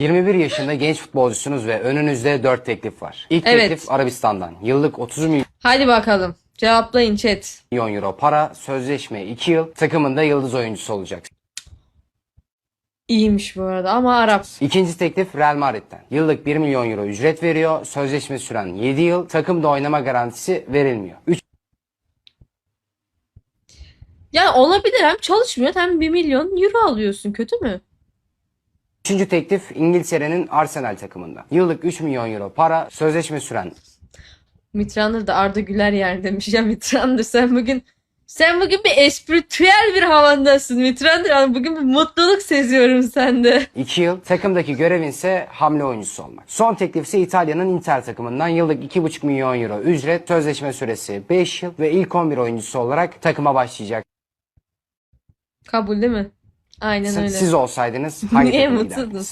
21 yaşında genç futbolcusunuz ve önünüzde 4 teklif var. İlk Evet. teklif Arabistan'dan. Yıllık 30 Hadi bakalım. Cevaplayın chat. milyon euro para, sözleşme 2 yıl, takımında yıldız oyuncusu olacak. İyiymiş bu arada ama Arap. İkinci teklif Real Madrid'den. Yıllık 1 milyon euro ücret veriyor, sözleşme süren 7 yıl, takımda oynama garantisi verilmiyor. Yani olabilir hem çalışmıyor hem 1 milyon euro alıyorsun. Kötü mü? Üçüncü teklif İngiltere'nin Arsenal takımından. Yıllık 3 milyon euro para, sözleşme süren Mitrandır da Arda Güler yer demiş. Ya Mitrandır sen bugün sen bugün bir espritüel bir havandasın Mitrandır. Yani bugün bir mutluluk seziyorum sende. 2 yıl, takımdaki görevin ise hamle oyuncusu olmak. Son teklif ise İtalya'nın Inter takımından yıllık 2,5 milyon euro ücret, sözleşme süresi 5 yıl ve ilk 11 oyuncusu olarak takıma başlayacak. Kabul değil mi? Aynen öyle. Siz olsaydınız hangi Niye takıma?